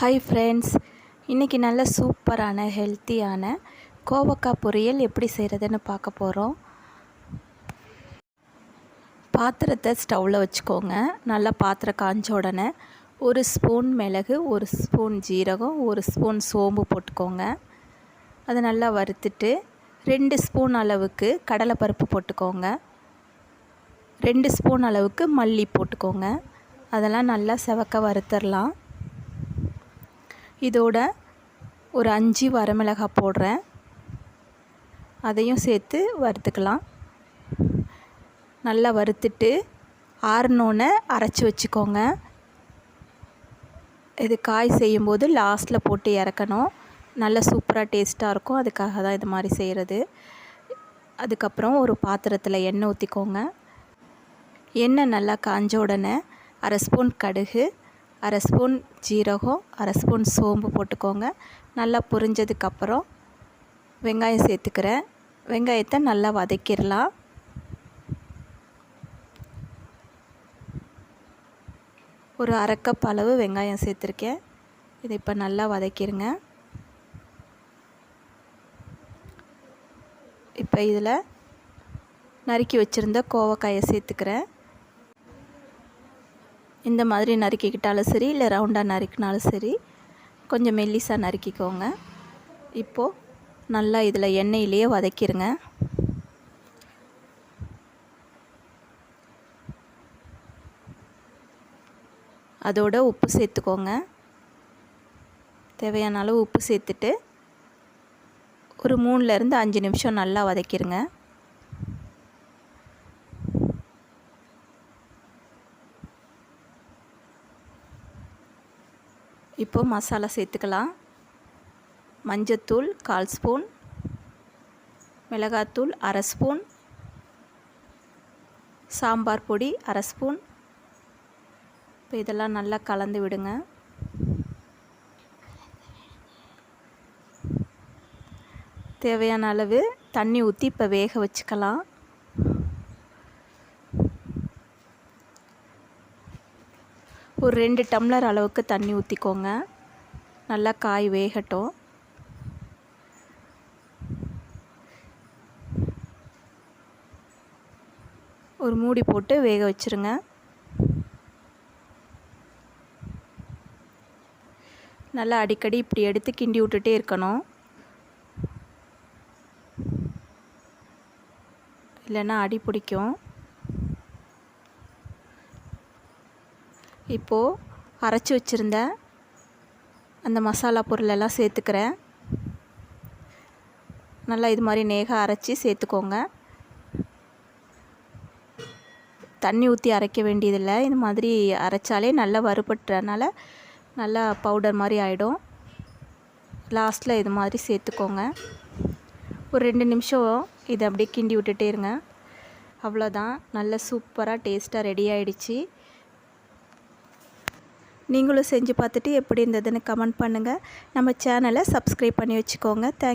Hi friends இன்றைக்கி நல்ல சூப்பரான ஹெல்த்தியான கோவக்காய் பொரியல் எப்படி செய்கிறதுன்னு பார்க்க போகிறோம் பாத்திரத்தை ஸ்டவ்வில் வச்சுக்கோங்க. நல்லா பாத்திரம் காஞ்ச உடனே ஒரு ஸ்பூன் மிளகு ஒரு ஸ்பூன் ஜீரகம் ஒரு ஸ்பூன் சோம்பு போட்டுக்கோங்க. அதை நல்லா வறுத்துட்டு ரெண்டு ஸ்பூன் அளவுக்கு கடலைப்பருப்பு போட்டுக்கோங்க. ரெண்டு ஸ்பூன் அளவுக்கு மல்லி போட்டுக்கோங்க. அதெல்லாம் நல்லா செவக்க வறுத்துடலாம். இதோட ஒரு அஞ்சு வரமிளகாய் போடுறேன். அதையும் சேர்த்து வறுத்துக்கலாம். நல்லா வறுத்துட்டு ஆறினோன்னே அரைச்சி வச்சுக்கோங்க. இது காய் செய்யும்போது லாஸ்ட்டில் போட்டு இறக்கணும். நல்ல சூப்பராக டேஸ்ட்டாக இருக்கும். அதுக்காக தான் இது மாதிரி செய்கிறது அதுக்கப்புறம் ஒரு பாத்திரத்தில் எண்ணெய் ஊற்றிக்கோங்க எண்ணெய் நல்லா காஞ்ச உடனே அரை ஸ்பூன் கடுகு அரை ஸ்பூன் ஜீரகம் அரை ஸ்பூன் சோம்பு போட்டுக்கோங்க. நல்லா புரிஞ்சதுக்கப்புறம் வெங்காயம் சேர்த்துக்கிறேன். வெங்காயத்தை நல்லா வதக்கிடலாம். ஒரு அரைக்கப் அளவு வெங்காயம் சேர்த்துருக்கேன். இதை இப்போ நல்லா வதக்கிடுங்க. இப்போ இதில் நறுக்கி வச்சுருந்த கோவக்காயை சேர்த்துக்கிறேன். இந்த மாதிரி நறுக்கிக்கிட்டாலும் சரி இல்லை ரவுண்டாக நறுக்கினாலும் சரி கொஞ்சம் மெல்லிசாக நறுக்கிக்கோங்க. இப்போது நல்லா இதில் எண்ணெயிலேயே வதக்கிடுங்க அதோட உப்பு சேர்த்துக்கோங்க. தேவையான அளவு உப்பு சேர்த்துட்டு ஒரு மூணுலேருந்து அஞ்சு நிமிஷம் நல்லா வதக்கிடுங்க இப்போது மசாலா சேர்த்துக்கலாம். மஞ்சத்தூள் கால் ஸ்பூன். மிளகாத்தூள் அரை ஸ்பூன். சாம்பார் பொடி அரை ஸ்பூன். இப்போ இதெல்லாம் நல்லா கலந்து விடுங்க. தேவையான அளவு தண்ணி ஊற்றி இப்போ வேக வச்சுக்கலாம். ஒரு ரெண்டு டம்ளர் அளவுக்கு தண்ணி ஊற்றிக்கோங்க நல்லா காய் வேகட்டும். ஒரு மூடி போட்டு வேக வச்சுருங்க. நல்லா அடிக்கடி இப்படி எடுத்து கிண்டி விட்டுட்டே இருக்கணும். இல்லைன்னா அடி பிடிக்கும். இப்போது அரைச்சி வச்சுருந்த அந்த மசாலா பொருளெல்லாம் சேர்த்துக்கிறேன். நல்லா இது மாதிரி நேகா அரைச்சி சேர்த்துக்கோங்க. தண்ணி ஊற்றி அரைக்க வேண்டியதில்லை. இது மாதிரி அரைச்சாலே நல்லா வறுபட்டுறனால நல்லா பவுடர் மாதிரி ஆகிடும் லாஸ்ட்டில் இது மாதிரி சேர்த்துக்கோங்க. ஒரு ரெண்டு நிமிஷம் இதை அப்படியே கிண்டி விட்டுட்டே இருங்க. அவ்வளோதான் நல்ல சூப்பராக டேஸ்ட்டாக ரெடி ஆகிடுச்சி நீங்களும் செஞ்சு பார்த்துட்டு எப்படி இருந்ததுன்னு கமெண்ட் பண்ணுங்கள் நம்ம சேனலை சப்ஸ்கிரைப் பண்ணி வச்சுக்கோங்க. தேங்க்